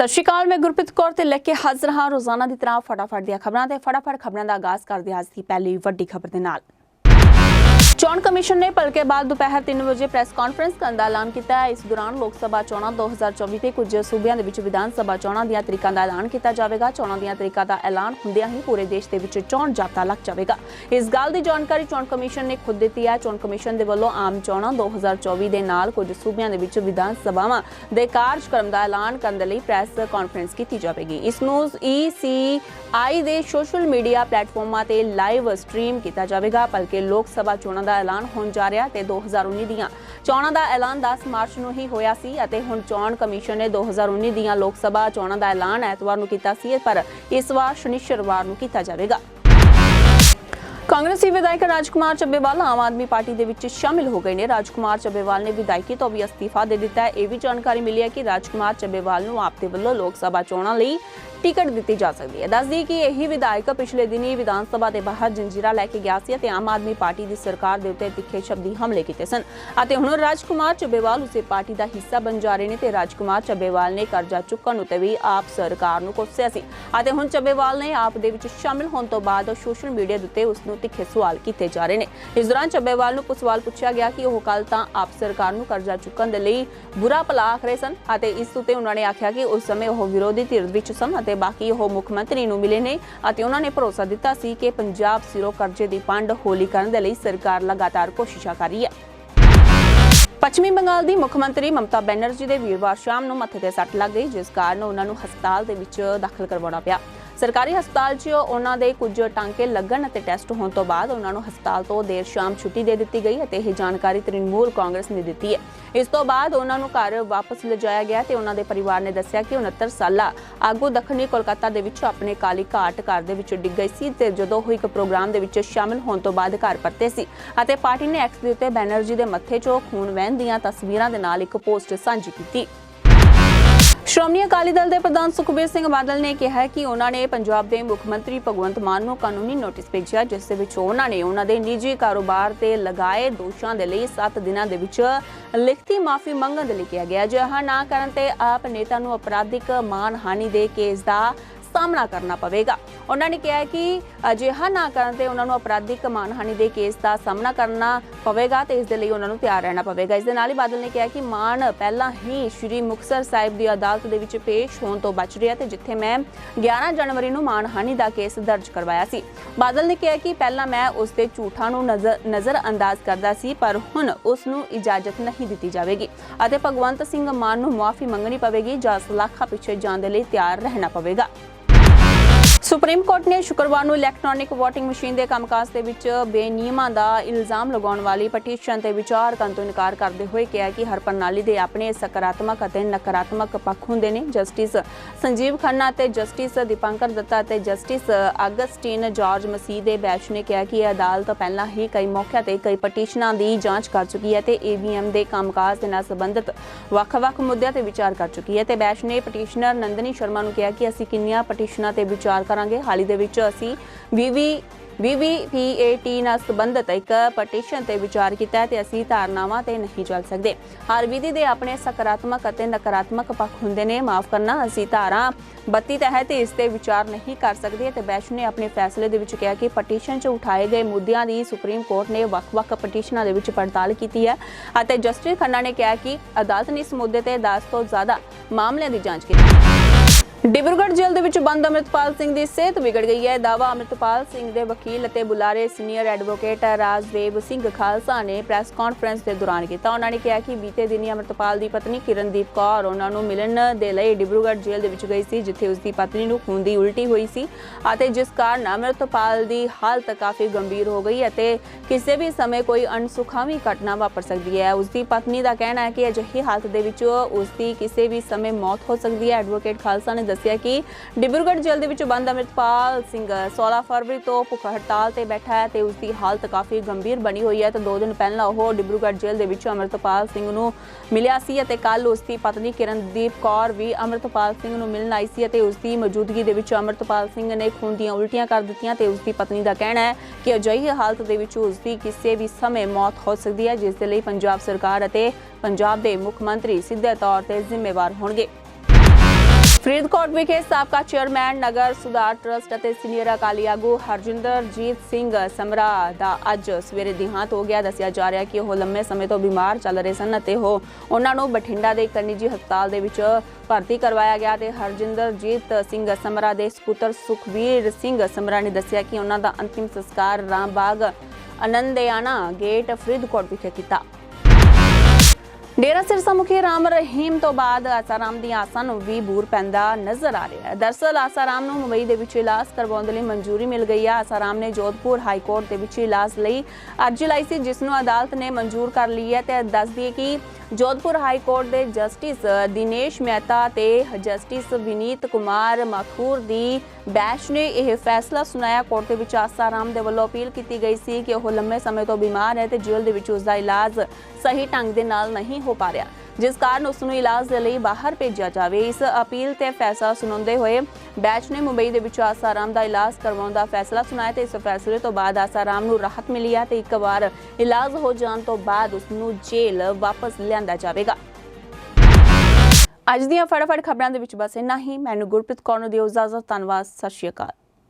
ਸਤਿ ਸ਼੍ਰੀ ਅਕਾਲ, ਮੈਂ ਗੁਰਪ੍ਰੀਤ ਕੌਰ ਤੇ ਲੈ ਕੇ ਹਾਜ਼ਰ ਹਾਂ ਰੋਜ਼ਾਨਾ ਦੀ ਤਰ੍ਹਾਂ ਫਟਾਫਟ ਦੀਆਂ ਖਬਰਾਂ ਤੇ ਫਟਾਫਟ ਖਬਰਾਂ ਦਾ ਆਗਾਜ਼ ਕਰਦੇ ਹਾਂ ਅੱਜ ਦੀ ਪਹਿਲੀ ਵੱਡੀ ਖਬਰ ਦੇ ਨਾਲ। ਚੋਣ ਕਮਿਸ਼ਨ ਨੇ ਭਲਕੇ ਬਾਅਦ ਦੁਪਹਿਰ 3 ਵਜੇ ਪ੍ਰੈਸ ਕਾਨਫਰੰਸ ਕਰਨ ਦਾ ਐਲਾਨ ਕੀਤਾ ਹੈ। ਇਸ ਦੌਰਾਨ ਲੋਕ ਸਭਾ ਚੋਣਾਂ 2024 ਤੇ ਕੁਝ ਸੂਬਿਆਂ ਦੇ ਵਿੱਚ ਵਿਧਾਨ ਸਭਾ ਚੋਣਾਂ ਦੀਆਂ ਤਰੀਕਾਂ ਦਾ ਐਲਾਨ ਕੀਤਾ ਜਾਵੇਗਾ। ਚੋਣਾਂ ਦੀਆਂ ਤਰੀਕਾਂ ਦਾ ਐਲਾਨ ਹੁੰਦਿਆਂ ਹੀ ਪੂਰੇ ਦੇਸ਼ ਦੇ ਵਿੱਚ ਚੋਣ ਜਾਬਤਾ ਲੱਗ ਜਾਵੇਗਾ। ਇਸ ਗੱਲ ਦੀ ਜਾਣਕਾਰੀ ਚੋਣ ਕਮਿਸ਼ਨ ਨੇ ਖੁਦ ਦਿੱਤੀ ਹੈ। ਚੋਣ ਕਮਿਸ਼ਨ ਦੇ ਵੱਲੋਂ ਆਮ ਚੋਣਾਂ 2024 ਦੇ ਨਾਲ ਕੁਝ ਸੂਬਿਆਂ ਦੇ ਵਿੱਚ ਵਿਧਾਨ ਸਭਾਵਾਂ ਦੇ ਕਾਰਜਕ੍ਰਮ ਦਾ ਐਲਾਨ ਕਰਨ ਲਈ ਪ੍ਰੈਸ ਕਾਨਫਰੰਸ ਕੀਤੀ ਜਾਵੇਗੀ। ਇਸ ਨੂੰ ECI ਦੇ ਸੋਸ਼ਲ ਮੀਡੀਆ ਪਲੇਟਫਾਰਮਾਂ ਤੇ ਲਾਈਵ ਸਟ੍ਰੀਮ ਕੀਤਾ ਜਾਵੇਗਾ। ਭਲਕੇ ਲੋਕ ਸਭਾ ਚੋਣਾਂ ਦਾ ਐਲਾਨ ਹੋਣ ਜਾ ਰਿਹਾ ਤੇ 2019 ਦੀਆਂ ਚੋਣਾਂ ਦਾ ਐਲਾਨ 10 ਮਾਰਚ ਨੂੰ ਹੀ ਹੋਇਆ ਸੀ ਅਤੇ ਹੁਣ ਚੋਣ ਕਮਿਸ਼ਨ ਨੇ 2019 ਦੀਆਂ ਲੋਕ ਸਭਾ ਚੋਣਾਂ ਦਾ ਐਲਾਨ ਐਤਵਾਰ ਨੂੰ ਕੀਤਾ ਸੀ, ਪਰ ਇਸ ਵਾਰ ਸ਼ਨੀਚਰਵਾਰ ਨੂੰ ਕੀਤਾ ਜਾਵੇਗਾ। ਕਾਂਗਰਸੀ ਵਿਧਾਇਕ ਰਾਜਕੁਮਾਰ ਚੱਬੇਵਾਲ ਆਮ ਆਦਮੀ ਪਾਰਟੀ ਦੇ ਵਿੱਚ ਸ਼ਾਮਿਲ ਹੋ ਗਏ ਨੇ। ਰਾਜਕੁਮਾਰ ਚੱਬੇਵਾਲ ਨੇ ਵਿਧਾਇਕੀ ਤੋਂ ਵੀ ਅਸਤੀਫਾ ਦੇ ਦਿੱਤਾ ਹੈ। ਇਹ ਵੀ ਜਾਣਕਾਰੀ ਮਿਲੀ ਹੈ ਕਿ ਰਾਜਕੁਮਾਰ ਚੱਬੇਵਾਲ ਨੂੰ ਆਪ ਦੇ ਵੱਲੋਂ ਲੋਕ ਸਭਾ ਚੋਣਾਂ ਲਈ ਟਿਕਟ ਦਿੱਤੀ ਜਾ ਸਕਦੀ ਹੈ। ਦੱਸਦੀ ਕਿ ਇਹੀ ਵਿਧਾਇਕ ਪਿਛਲੇ ਦਿਨੀ ਵਿਧਾਨ ਸਭਾ ਦੇ ਬਾਹਰ ਜੰਜੀਰਾ ਲੈ ਕੇ ਗਿਆ ਸੀ ਅਤੇ ਆਮ ਆਦਮੀ ਪਾਰਟੀ ਦੀ ਸਰਕਾਰ ਦੇ ਉੱਤੇ ਤਿੱਖੇ ਸ਼ਬਦੀ ਹਮਲੇ ਕੀਤੇ ਸਨ ਅਤੇ ਹੁਣ ਰਾਜਕੁਮਾਰ ਚੱਬੇਵਾਲ ਉਸੇ ਪਾਰਟੀ ਦਾ ਹਿੱਸਾ ਬਣ ਜਾ ਰਹੇ ਨੇ ਤੇ ਰਾਜਕੁਮਾਰ ਚੱਬੇਵਾਲ ਨੇ ਕਰਜ਼ਾ ਚੁੱਕਣ ਉਤੇ ਵੀ ਆਪ ਸਰਕਾਰ ਨੂੰ ਕੋਸਿਆ ਸੀ ਅਤੇ ਹੁਣ ਚੱਬੇਵਾਲ ਨੇ ਆਪ ਦੇ ਵਿੱਚ ਸ਼ਾਮਿਲ ਹੋਣ ਤੋਂ ਬਾਅਦ ਸੋਸ਼ਲ ਮੀਡੀਆ ਦੇ ਉੱਤੇ ਉਸ ਨੂੰ ਤਿੱਖੇ ਸਵਾਲ ਕੀਤੇ ਜਾ ਰਹੇ ਨੇ। ਇਸ ਦੌਰਾਨ ਚੱਬੇਵਾਲ ਨੂੰ ਸਵਾਲ ਪੁੱਛਿਆ ਗਿਆ ਕਿ ਉਹ ਕੱਲ ਤਾਂ ਆਪ ਸਰਕਾਰ ਨੂੰ ਕਰਜ਼ਾ ਚੁੱਕਣ ਦੇ ਲਈ ਬੁਰਾ ਭਲਾ ਆਖ ਰਹੇ ਸਨ ਅਤੇ ਇਸ ਉਤੇ ਉਹਨਾਂ ਨੇ ਆਖਿਆ ਕਿ ਉਸ ਸਮੇਂ ਉਹ ਵਿਰੋਧੀ ਧਿਰ ਵਿੱਚ ਸਨ ਅਤੇ ਬਾਕੀ ਉਹ ਮੁੱਖ ਮੰਤਰੀ ਨੂੰ ਮਿਲੇ ਨੇ ਅਤੇ ਉਹਨਾਂ ਨੇ ਭਰੋਸਾ ਦਿੱਤਾ ਸੀ ਕਿ ਪੰਜਾਬ ਸਿਰੋਂ ਕਰਜ਼ੇ ਦੀ ਪੰਡ ਹੋਲੀ ਕਰਨ ਦੇ ਲਈ ਸਰਕਾਰ ਲਗਾਤਾਰ ਕੋਸ਼ਿਸ਼ਾਂ ਕਰ ਰਹੀ ਹੈ। ਪੱਛਮੀ ਬੰਗਾਲ ਦੀ ਮੁੱਖ ਮੰਤਰੀ ਮਮਤਾ ਬੈਨਰਜੀ ਦੇ ਵੀਰਵਾਰ ਸ਼ਾਮ ਨੂੰ ਮੱਥੇ ਤੇ ਸੱਟ ਲੱਗ ਗਈ, ਜਿਸ ਕਾਰਨ ਉਹਨਾਂ ਨੂੰ ਹਸਪਤਾਲ ਦੇ ਵਿੱਚ ਦਾਖਲ ਕਰਵਾਉਣਾ ਪਿਆ। ਸਰਕਾਰੀ ਹਸਪਤਾਲ 'ਚ ਉਹਨਾਂ ਦੇ ਕੁਝ ਟਾਂਕੇ ਲੱਗਣ ਅਤੇ ਟੈਸਟ ਹੋਣ ਤੋਂ ਬਾਅਦ ਉਹਨਾਂ ਨੂੰ ਹਸਪਤਾਲ ਤੋਂ ਦੇਰ ਸ਼ਾਮ ਛੁੱਟੀ ਦੇ ਦਿੱਤੀ ਗਈ ਅਤੇ ਇਹ ਜਾਣਕਾਰੀ ਤ੍ਰਿਣਮੂਲ ਕਾਂਗਰਸ ਨੇ ਦਿੱਤੀ ਹੈ। ਇਸ ਤੋਂ ਬਾਅਦ ਉਹਨਾਂ ਨੂੰ ਘਰ ਵਾਪਸ ਲਿਜਾਇਆ ਗਿਆ ਤੇ ਉਹਨਾਂ ਦੇ ਪਰਿਵਾਰ ਨੇ ਦੱਸਿਆ ਕਿ 69 ਸਾਲਾ ਆਗੂ ਦੱਖਣੀ ਕੋਲਕਾਤਾ ਦੇ ਵਿੱਚ ਆਪਣੇ ਕਾਲੀ ਘਾਟ ਘਰ ਦੇ ਵਿੱਚ ਡਿੱਗ ਗਈ ਸੀ ਤੇ ਜਦੋਂ ਉਹ ਇੱਕ ਪ੍ਰੋਗਰਾਮ ਦੇ ਵਿੱਚ ਸ਼ਾਮਿਲ ਹੋਣ ਤੋਂ ਬਾਅਦ ਘਰ ਪਰਤੇ ਸੀ ਅਤੇ ਪਾਰਟੀ ਨੇ ਐਕਸ ਦੇ ਉੱਤੇ ਬੈਨਰਜੀ ਦੇ ਮੱਥੇ 'ਚੋਂ ਖੂਨ ਵਹਿਣ ਦੀਆਂ ਤਸਵੀਰਾਂ ਦੇ ਨਾਲ ਇੱਕ ਪੋਸਟ ਸਾਂਝੀ ਕੀਤੀ। ਸ਼੍ਰੋਮਣੀ ਅਕਾਲੀ ਦਲ ਦੇ ਪ੍ਰਧਾਨ ਸੁਖਬੀਰ ਸਿੰਘ ਬਾਦਲ ਨੇ ਕਿਹਾ ਕਿ ਉਹਨਾਂ ਨੇ ਪੰਜਾਬ ਦੇ ਮੁੱਖ ਮੰਤਰੀ ਭਗਵੰਤ ਮਾਨ ਨੂੰ ਕਾਨੂੰਨੀ ਨੋਟਿਸ ਭੇਜਿਆ, ਜਿਸ ਦੇ ਵਿੱਚ ਉਹਨਾਂ ਨੇ ਉਹਨਾਂ ਦੇ ਨਿੱਜੀ ਕਾਰੋਬਾਰ ਤੇ ਲਗਾਏ ਦੋਸ਼ਾਂ ਦੇ ਲਈ 7 ਦਿਨਾਂ ਦੇ ਵਿੱਚ ਲਿਖਤੀ ਮਾਫੀ ਮੰਗਣ ਦੇ ਲਈ ਕਿਹਾ ਗਿਆ। ਅਜਿਹਾ ਨਾ ਕਰਨ ਤੇ ਆਪ ਨੇਤਾ ਨੂੰ ਅਪਰਾਧਿਕ ਮਾਨਹਾਨੀ ਦੇ ਕੇਸ ਦਾ ਸਾਹਮਣਾ ਕਰਨਾ ਪਵੇਗਾ। ਉਹਨਾਂ ਨੇ ਕਿਹਾ ਕਿ ਅਜਿਹਾ ਨਾ ਕਰਨ ਤੇ ਉਹਨਾਂ ਨੂੰ ਅਪਰਾਧਿਕ ਮਾਨਹਾਨੀ ਦੇ ਕੇਸ ਦਾ ਸਾਹਮਣਾ ਕਰਨਾ ਪਵੇਗਾ ਤੇ ਇਸ ਦੇ ਲਈ ਉਹਨਾਂ ਨੂੰ ਤਿਆਰ ਰਹਿਣਾ ਪਵੇਗਾ। ਇਸ ਦੇ ਨਾਲ ਹੀ ਬਾਦਲ ਨੇ ਕਿਹਾ ਕਿ ਮਾਨ ਪਹਿਲਾਂ ਹੀ ਸ਼੍ਰੀ ਮੁਕਤਸਰ ਸਾਹਿਬ ਦੀ ਅਦਾਲਤ ਦੇ ਵਿੱਚ ਪੇਸ਼ ਹੋਣ ਤੋਂ ਬਚ ਰਿਹਾ ਤੇ ਜਿੱਥੇ ਮੈਂ 11 ਜਨਵਰੀ ਨੂੰ ਮਾਨਹਾਨੀ ਦਾ ਕੇਸ ਦਰਜ ਕਰਵਾਇਆ ਸੀ। ਬਾਦਲ ਨੇ ਕਿਹਾ ਕਿ ਪਹਿਲਾਂ ਮੈਂ ਉਸ ਦੇ ਝੂਠਾਂ ਨੂੰ ਨਜ਼ਰ ਅੰਦਾਜ਼ ਕਰਦਾ ਸੀ, ਪਰ ਹੁਣ ਉਸ ਨੂੰ ਇਜਾਜ਼ਤ ਨਹੀਂ ਦਿੱਤੀ ਜਾਵੇਗੀ ਅਤੇ ਭਗਵੰਤ ਸਿੰਘ ਮਾਨ ਨੂੰ ਮੁਆਫੀ ਮੰਗਣੀ ਪਵੇਗੀ ਜਾਂ ਸਲਾਖਾ ਪਿੱਛੇ ਜਾਣ ਦੇ ਲਈ ਤਿਆਰ ਰਹਿਣਾ ਪਵੇਗਾ। ਸੁਪਰੀਮ ਕੋਰਟ ਨੇ ਸ਼ੁੱਕਰਵਾਰ ਨੂੰ ਇਲੈਕਟ੍ਰੋਨਿਕ VOTING ਮਸ਼ੀਨ ਦੇ ਕੰਮਕਾਜ ਦੇ ਵਿੱਚ ਬੇਨਿਯਮਾਂ ਦਾ ਇਲਜ਼ਾਮ ਲਗਾਉਣ ਵਾਲੀ ਪਟੀਸ਼ਨ ਤੇ ਵਿਚਾਰ ਕਰਨ ਤੋਂ ਇਨਕਾਰ ਕਰਦੇ ਹੋਏ ਕਿਹਾ ਕਿ ਹਰ ਪ੍ਰਣਾਲੀ ਦੇ ਆਪਣੇ ਸਕਾਰਾਤਮਕ ਅਤੇ ਨਕਾਰਾਤਮਕ ਪੱਖ ਹੁੰਦੇ ਨੇ। ਜਸਟਿਸ ਸੰਜੀਵ ਖੰਨਾ ਅਤੇ ਜਸਟਿਸ ਦੀਪੰਕਰ ਦੱਤਾ ਅਤੇ ਜਸਟਿਸ ਅਗਸਟਿਨ ਜਾਰਜ ਮਸੀਹ ਦੇ ਬੈਚ ਨੇ ਕਿਹਾ ਕਿ ਇਹ ਅਦਾਲਤ ਪਹਿਲਾਂ ਹੀ ਕਈ ਮੌਕਿਆਂ ਤੇ ਕਈ ਪਟੀਸ਼ਨਾਂ ਦੀ ਜਾਂਚ ਕਰ ਚੁੱਕੀ ਹੈ ਤੇ ਈਵੀਐਮ ਦੇ ਕੰਮਕਾਜ ਦੇ ਨਾਲ ਸੰਬੰਧਿਤ ਵੱਖ-ਵੱਖ ਮੁੱਦਿਆਂ ਤੇ ਵਿਚਾਰ ਕਰ ਚੁੱਕੀ ਹੈ ਤੇ ਬੈਚ ਨੇ ਪਟੀਸ਼ਨਰ ਨੰਦਨੀ ਸ਼ਰਮਾ ਨੂੰ ਕਿਹਾ ਕਿ ਅਸੀਂ ਕਿੰਨੀਆਂ ਪਟੀਸ਼ਨਾਂ ਤੇ ਵਿਚਾਰ ਕਰ ਕਰਾਂਗੇ। ਹਾਲ ਦੇ ਵਿੱਚ ਅਸੀਂ ਵੀਵੀ VVPAT ਨਾਲ ਸੰਬੰਧਿਤ ਇੱਕ ਪਟੀਸ਼ਨ ਤੇ ਵਿਚਾਰ ਕੀਤਾ ਤੇ ਅਸੀਂ ਧਾਰਨਾਵਾਂ ਤੇ ਨਹੀਂ ਚੱਲ ਸਕਦੇ। ਹਰ ਵਿਧੀ ਦੇ ਆਪਣੇ ਸਕਾਰਾਤਮਕ ਅਤੇ ਨਕਾਰਾਤਮਕ ਪੱਖ ਹੁੰਦੇ ਨੇ। ਮਾਫ ਕਰਨਾ, ਅਸੀਂ ਧਾਰਾ 32 ਤਹਿਤ ਇਸ ਤੇ ਵਿਚਾਰ ਨਹੀਂ ਕਰ ਸਕਦੇ ਤੇ ਬੈਸ਼ ਨੇ ਆਪਣੇ ਫੈਸਲੇ ਦੇ ਵਿੱਚ ਕਿਹਾ ਕਿ ਪਟੀਸ਼ਨ 'ਚ ਉਠਾਏ ਗਏ ਮੁੱਦਿਆਂ ਦੀ ਸੁਪਰੀਮ ਕੋਰਟ ਨੇ ਵੱਖ-ਵੱਖ ਪਟੀਸ਼ਨਾਂ ਦੇ ਵਿੱਚ ਪੜਤਾਲ ਕੀਤੀ ਹੈ ਅਤੇ ਜਸਟਿਸ ਖੰਨਾ ਨੇ ਕਿਹਾ ਕਿ ਅਦਾਲਤ ਨੇ ਇਸ ਮੁੱਦੇ ਤੇ 10 ਤੋਂ ਜ਼ਿਆਦਾ ਮਾਮਲਿਆਂ ਦੀ ਜਾਂਚ ਕੀਤੀ। ਡਿਬਰਗੜ੍ਹ ਜੇਲ੍ਹ ਦੇ ਵਿੱਚ ਬੰਦ ਅਮਰਿਤਪਾਲ ਸਿੰਘ ਦੀ ਸਿਹਤ ਵਿਗੜ ਗਈ ਹੈ। ਦਾਵਾ ਅਮਰਿਤਪਾਲ ਸਿੰਘ ਦੇ ਵਕੀਲ ਅਤੇ ਬੁਲਾਰੇ ਸੀਨੀਅਰ ਐਡਵੋਕੇਟ ਰਾਜਦੇਵ ਸਿੰਘ ਖਾਲਸਾ ਨੇ ਪ੍ਰੈਸ ਕਾਨਫਰੰਸ ਦੇ ਦੌਰਾਨ ਕੀਤਾ। ਉਹਨਾਂ ਨੇ ਕਿਹਾ ਕਿ ਬੀਤੇ ਦਿਨੀ ਅਮਰਿਤਪਾਲ ਦੀ ਪਤਨੀ ਕਿਰਨਦੀਪ ਕੌਰ ਉਹਨਾਂ ਨੂੰ ਮਿਲਣ ਦੇ ਲਈ ਡਿਬਰੂਗੜ੍ਹ ਜੇਲ੍ਹ ਦੇ ਵਿੱਚ ਗਈ ਸੀ, ਜਿੱਥੇ ਉਸ ਦੀ ਪਤਨੀ ਨੂੰ ਖੂਨ ਦੀ ਉਲਟੀ ਹੋਈ ਸੀ ਅਤੇ ਜਿਸ ਕਾਰਨ ਅਮਰਿਤਪਾਲ ਦੀ ਹਾਲਤ ਕਾਫੀ ਗੰਭੀਰ ਹੋ ਗਈ ਅਤੇ ਕਿਸੇ ਵੀ ਸਮੇਂ ਕੋਈ ਅਣਸੁਖਾਵੀ ਘਟਨਾ ਵਾਪਰ ਸਕਦੀ ਹੈ। ਉਸ ਦੀ ਪਤਨੀ ਦਾ ਕਹਿਣਾ ਹੈ ਕਿ ਅਜਿਹੀ ਹਾਲਤ ਦੇ ਵਿੱਚ ਉਸ ਦੀ ਕਿਸੇ ਵੀ ਸਮੇਂ ਮੌਤ ਹੋ ਸਕਦੀ ਹੈ। ਐਡਵੋਕੇਟ ਖਾਲਸਾ ਨੇ ਦੱਸਿਆ ਕਿ ਡਿਬਰੂਗੜ੍ਹ ਜੇਲ੍ਹ ਦੇ ਵਿੱਚ ਬੰਦ ਅਮਰਿਤਪਾਲ ਸਿੰਘ 16 ਫਰਵਰੀ ਤੋਂ ਭੁੱਖ ਹੜਤਾਲ ਤੇ ਬੈਠਾ ਹੈ ਤੇ ਉਸ ਦੀ ਹਾਲਤ ਕਾਫੀ ਗੰਭੀਰ ਬਣੀ ਹੋਈ ਹੈ ਤੇ ਦੋ ਦਿਨ ਪਹਿਲਾਂ ਉਹ ਡਿਬਰੂਗੜ੍ਹ ਜੇਲ੍ਹ ਦੇ ਵਿੱਚ ਅਮਰਿਤਪਾਲ ਸਿੰਘ ਨੂੰ ਮਿਲਿਆ ਸੀ ਅਤੇ ਕੱਲ ਉਸ ਦੀ ਪਤਨੀ ਕਿਰਨਦੀਪ ਕੌਰ ਵੀ ਅਮਰਿਤਪਾਲ ਸਿੰਘ ਨੂੰ ਮਿਲਣ ਆਈ ਸੀ ਅਤੇ ਉਸ ਦੀ ਮੌਜੂਦਗੀ ਦੇ ਵਿੱਚ ਅਮਰਿਤਪਾਲ ਸਿੰਘ ਨੇ ਖੂਨ ਦੀਆਂ ਉਲਟੀਆਂ ਕਰ ਦਿੱਤੀਆਂ ਤੇ ਉਸ ਦੀ ਪਤਨੀ ਦਾ ਕਹਿਣਾ ਹੈ ਕਿ ਅਜਿਹੀ ਹਾਲਤ ਦੇ ਵਿੱਚ ਉਸ ਦੀ ਕਿਸੇ ਵੀ ਸਮੇਂ ਮੌਤ ਹੋ ਸਕਦੀ ਹੈ, ਜਿਸ ਦੇ ਲਈ ਪੰਜਾਬ ਸਰਕਾਰ ਅਤੇ ਪੰਜਾਬ ਦੇ ਮੁੱਖ ਮੰਤਰੀ ਸਿੱਧੇ ਤੌਰ ਤੇ ਜ਼ਿੰਮੇਵਾਰ ਹੋਣਗੇ। ਫਰੀਦਕੋਟ ਵਿਖੇ ਸਾਬਕਾ ਚੇਅਰਮੈਨ ਨਗਰ ਸੁਧਾਰ ਟਰਸਟ ਅਤੇ ਸੀਨੀਅਰ ਅਕਾਲੀ ਆਗੂ ਹਰਜਿੰਦਰਜੀਤ ਸਿੰਘ ਸਮਰਾ ਦਾ ਅੱਜ ਸਵੇਰੇ ਦਿਹਾਂਤ ਹੋ ਗਿਆ। ਦੱਸਿਆ ਜਾ ਰਿਹਾ ਕਿ ਉਹ ਲੰਮੇ ਸਮੇਂ ਤੋਂ ਬਿਮਾਰ ਚੱਲ ਰਹੇ ਸਨ ਅਤੇ ਉਹ ਉਹਨਾਂ ਨੂੰ ਬਠਿੰਡਾ ਦੇ ਇੱਕ ਨਿੱਜੀ ਹਸਪਤਾਲ ਦੇ ਵਿੱਚ ਭਰਤੀ ਕਰਵਾਇਆ ਗਿਆ ਤੇ ਹਰਜਿੰਦਰਜੀਤ ਸਿੰਘ ਸਮਰਾ ਦੇ ਸੁਪੁੱਤਰ ਸੁਖਵੀਰ ਸਿੰਘ ਸਮਰਾ ਨੇ ਦੱਸਿਆ ਕਿ ਉਹਨਾਂ ਦਾ ਅੰਤਿਮ ਸੰਸਕਾਰ ਰਾਮਬਾਗ ਅਨੰਦਿਆਣਾ ਗੇਟ ਫਰੀਦਕੋਟ ਵਿਖੇ ਕੀਤਾ। ਡੇਰਾ ਸਿਰਸਾ ਮੁਖੀ ਰਾਮ ਰਹੀਮ ਤੋਂ ਬਾਅਦ ਆਸਾਰਾਮ ਦੀ ਆਸਾਂ ਨੂੰ ਵੀ ਬੂਰ ਪੈਂਦਾ ਨਜ਼ਰ ਆ ਰਿਹਾ ਹੈ। ਦਰਸਲ ਆਸਾਰਾਮ ਨੂੰ ਮੁੰਬਈ ਦੇ ਵਿੱਚ ਇਲਾਜ ਕਰਵਾਉਣ ਦੇ ਲਈ ਮਨਜ਼ੂਰੀ ਮਿਲ ਗਈ ਹੈ ਆਸਾਰਾਮ ਨੇ ਜੋਧਪੁਰ ਹਾਈ ਕੋਰਟ ਦੇ ਵਿੱਚ ਇਲਾਜ ਲਈ ਅਰਜ਼ੀ ਲਾਈ ਸੀ, ਜਿਸ ਨੂੰ ਅਦਾਲਤ ਨੇ ਮਨਜ਼ੂਰ ਕਰ ਲਈ ਹੈ ਤੇ ਦੱਸ ਦਈਏ ਕਿ ਜੋਧਪੁਰ ਹਾਈ ਕੋਰਟ ਦੇ ਜਸਟਿਸ ਦਿਨੇਸ਼ ਮਹਿਤਾ ਤੇ ਜਸਟਿਸ ਵਿਨੀਤ ਕੁਮਾਰ ਮਖੂਰ ਦੀ ਬੈਂਚ ਨੇ ਇਹ ਫੈਸਲਾ ਸੁਣਾਇਆ। ਕੋਰਟ ਦੇ ਵਿੱਚ ਆਸਾਰਾਮ ਦੇ ਵੱਲੋਂ ਅਪੀਲ ਕੀਤੀ ਗਈ ਸੀ ਕਿ ਉਹ ਲੰਮੇ ਸਮੇਂ ਤੋਂ ਬਿਮਾਰ ਹੈ ਤੇ ਜੇਲ੍ਹ ਦੇ ਵਿੱਚ ਉਸ ਦਾ ਇਲਾਜ ਸਹੀ ਢੰਗ ਦੇ ਨਾਲ ਨਹੀਂ ਹੋ ਪਾ ਰਿਹਾ, ਜਿਸ ਕਾਰਨ ਉਸ ਨੂੰ ਇਲਾਜ ਦੇ ਲਈ ਬਾਹਰ ਭੇਜਿਆ ਜਾਵੇ। ਇਸ ਅਪੀਲ ਤੇ ਫੈਸਲਾ ਸੁਣਾਉਂਦੇ ਹੋਏ ਬੈਚ ਨੇ ਮੁੰਬਈ ਦੇ ਵਿੱਚ ਆਸਾਰਾਮ ਦਾ ਇਲਾਜ ਕਰਵਾਉਣ ਦਾ ਫੈਸਲਾ ਸੁਣਾਇਆ ਤੇ ਇਸ ਫੈਸਲੇ ਤੋਂ ਬਾਅਦ ਆਸਾਰਾਮ ਨੂੰ ਰਾਹਤ ਮਿਲੀ ਹੈ ਤੇ ਇੱਕ ਵਾਰ ਇਲਾਜ ਹੋ ਜਾਣ ਤੋਂ ਬਾਅਦ ਉਸ ਨੂੰ ਜੇਲ੍ਹ ਵਾਪਸ ਲਿਆਂਦਾ ਜਾਵੇਗਾ। ਅੱਜ ਦੀਆਂ ਫਟਾਫਟ ਖਬਰਾਂ ਦੇ ਵਿੱਚ ਬਸ ਇੰਨਾ ਹੀ। ਮੈਨੂੰ ਗੁਰਪ੍ਰੀਤ ਕੌਰ ਨੂੰ ਦਿਓ ਇਜਾਜ਼ਤ। ਧੰਨਵਾਦ। ਸਤਿ ਸ਼੍ਰੀ ਅਕਾਲ।